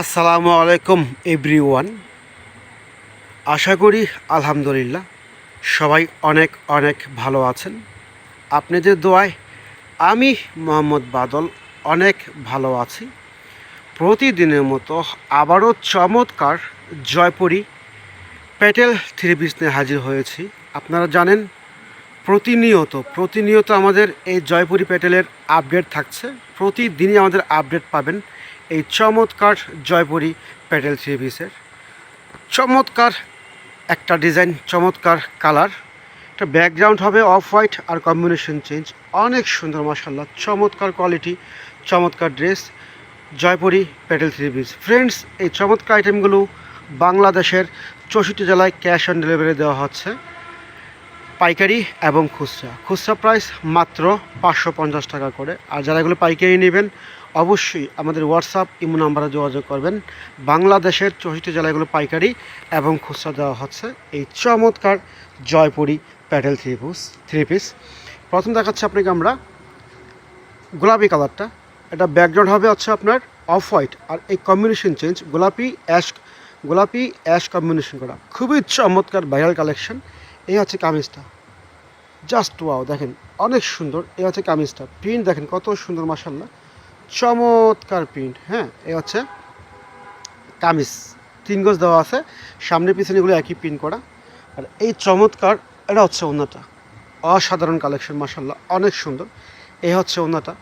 আসসালামু আলাইকুম, এভরিওয়ান। আশা করি, আলহামদুলিল্লাহ, সবাই অনেক অনেক ভালো আছেন। আপনাদের দোয়ায় আমি, মোহাম্মদ বাদল, অনেক ভালো আছি। প্রতিদিনের মতো আবারও চমৎকার জয়পুরি প্যাটেল থ্রি নিয়ে হাজির হয়েছি। আপনারা জানেন, প্রতিনিয়ত প্রতিনিয়ত আমাদের এই জয়পুরি প্যাটেলের আপডেট থাকছে। প্রতিদিনই আমাদের আপডেট পাবেন এই চমৎকার জয়পুরি প্যাটেল থ্রি পিসের চমৎকার একটা ডিজাইন, চমৎকার কালার। একটা ব্যাকগ্রাউন্ড হবে অফ হোয়াইট আর কম্বিনেশন চেঞ্জ অনেক সুন্দর মাসাল্লাহ চমৎকার কোয়ালিটি চমৎকার ড্রেস জয়পুরি প্যাটেল থ্রি পিস ফ্রেন্ডস এই চমৎকার আইটেমগুলো বাংলাদেশের চৌষট্টি জেলায় ক্যাশ অন ডেলিভারি দেওয়া হচ্ছে। পাইকারি এবং খুচরা। খুচরা প্রাইস মাত্র পাঁচশো পঞ্চাশ টাকা করে। আর যারা এগুলো পাইকারি নেবেন, অবশ্যই আমাদের হোয়াটসঅ্যাপ ইমো নাম্বারে যোগাযোগ করবেন। বাংলাদেশের চৌষট্টি জেলাগুলো পাইকারি এবং খুচরা দেওয়া হচ্ছে। এই চমৎকার জয়পুরি প্যাডেল থ্রি পিস থ্রি পিস প্রথম দেখাচ্ছি আপনাকে আমরা গোলাপি কালারটা। এটা ব্যাকগ্রাউন্ড হবে হচ্ছে আপনার অফ হোয়াইট আর এই কম্বিনেশন চেঞ্জ গোলাপি অ্যাশ গোলাপি অ্যাশ কম্বিনেশন করা। খুবই চমৎকার ভাইরাল কালেকশন এই হচ্ছে কামিজটা। জাস্ট ওয়াও, দেখেন, অনেক সুন্দর। এ হচ্ছে কামিজটা। প্রিন্ট দেখেন, কত সুন্দর মাসাল্লাহ চমৎকার প্রিন্ট হ্যাঁ? এ হচ্ছে কামিজ। তিন গজ দেওয়া আছে। সামনে পিছনে এগুলো একই প্রিন্ট করা। আর এই চমৎকার, এটা হচ্ছে ওনাটা অসাধারণ কালেকশন মাসাল্লাহ অনেক সুন্দর। এই হচ্ছে ওনাটা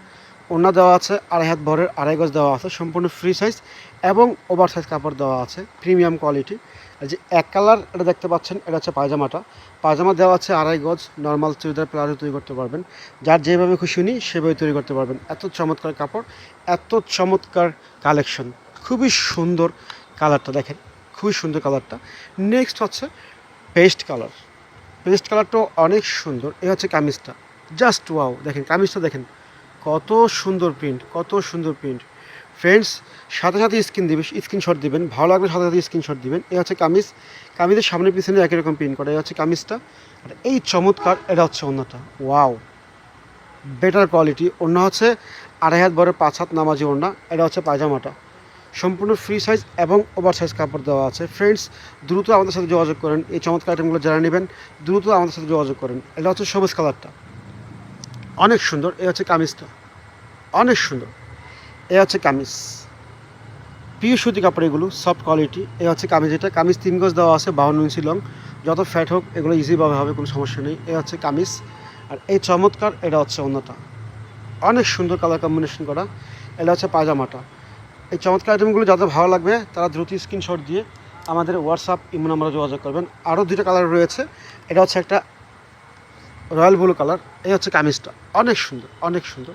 ওনা দেওয়া আছে, আড়াই হাত ভরের আড়াই গজ দেওয়া আছে, সম্পূর্ণ ফ্রি সাইজ এবং ওভার সাইজ কাপড় দেওয়া আছে প্রিমিয়াম কোয়ালিটি যে এক কালার এটা দেখতে পাচ্ছেন, এটা হচ্ছে পায়জামাটা। পায়জামা দেওয়া আছে আড়াই গজ নর্মাল চুড়িদার প্লাজো তৈরি করতে পারবেন। যার যেভাবে খুশি উনি সেভাবে তৈরি করতে পারবেন। এত চমৎকার কাপড়, এত চমৎকার কালেকশন খুবই সুন্দর কালারটা দেখেন, খুবই সুন্দর কালারটা নেক্সট হচ্ছে পেস্ট কালার পেস্ট কালারটাও অনেক সুন্দর। এই হচ্ছে কামিজটা। জাস্ট ওয়াও দেখেন, কামিজটা দেখেন। কত সুন্দর প্রিন্ট কত সুন্দর প্রিন্ট ফ্রেন্ডস সাথে সাথে স্ক্রিন দিবে স্ক্রিনশট দিবেন, ভালো লাগলে সাথে সাথে স্ক্রিনশট দিবেন। এই হচ্ছে কামিজ। কামিজের সামনে পিছনে একই রকম প্রিন্ট করা এই হচ্ছে কামিজটা। আর এই চমৎকার, এটা হচ্ছে অন্যটা। ওয়াও বেটার কোয়ালিটি অন্য হচ্ছে আড়াই হাত বড়, পাঁচ হাত নামাজি ওড়না। এটা হচ্ছে পায়জামাটা। সম্পূর্ণ ফ্রি সাইজ এবং ওভার সাইজ কাপড় দেওয়া আছে। ফ্রেন্ডস দ্রুত আমাদের সাথে যোগাযোগ করেন। এই চমৎকার আইটেমগুলো যারা নেবেন, দ্রুত আমাদের সাথে যোগাযোগ করেন। এটা হচ্ছে সবুজ কালারটা অনেক সুন্দর, এ হচ্ছে কামিজটা। অনেক সুন্দর, এ হচ্ছে কামিজ। পিউ সুতি কাপড় এগুলো সফট কোয়ালিটি এ হচ্ছে কামিজ এটা। কামিজ তিন গজ দেওয়া আছে, বাউন্ন ইঞ্চি লং যত ফ্যাট হোক, এগুলো ইজিভাবে হবে, কোনো সমস্যা নেই। এ হচ্ছে কামিজ। আর এই চমৎকার, এটা হচ্ছে অন্যটা অনেক সুন্দর কালার কম্বিনেশন করা। এটা হচ্ছে পায়জামাটা। এই চমৎকার আইটেমগুলো যাদের ভালো লাগবে, তারা দ্রুত স্ক্রিনশট দিয়ে আমাদের হোয়াটসঅ্যাপ ইমো নাম্বারে যোগাযোগ করবেন। আরও দুটো কালার রয়েছে। এটা হচ্ছে একটা রয়্যাল ব্লু কালার, এই হচ্ছে কামিজটা। অনেক সুন্দর অনেক সুন্দর।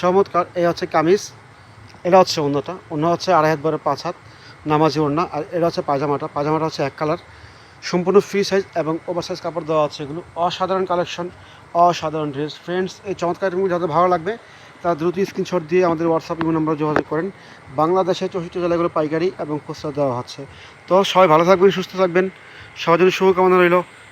চমৎকার, এই হচ্ছে কামিজ। এটা হচ্ছে অন্যটা অন্য হচ্ছে আড়াই হাত বড় পাঁচ হাত নামাজি ওড়না। আর এটা হচ্ছে পায়জামাটা। পায়জামাটা হচ্ছে এক কালার। সম্পূর্ণ ফ্রি সাইজ এবং ওভার সাইজ কাপড় দেওয়া আছে এগুলো। অসাধারণ কালেকশন অসাধারণ ড্রেস ফ্রেন্ডস এই চমৎকার যাদের ভালো লাগবে, তারা দ্রুত স্ক্রিনশট দিয়ে আমাদের হোয়াটসঅ্যাপ ইমো নম্বরে যোগাযোগ করেন। বাংলাদেশে চৌষট্টি জেলাগুলো পাইকারি এবং খুচরা দেওয়া হচ্ছে। তো সবাই ভালো থাকবেন, সুস্থ থাকবেন। সবার জন্য শুভকামনা রইল।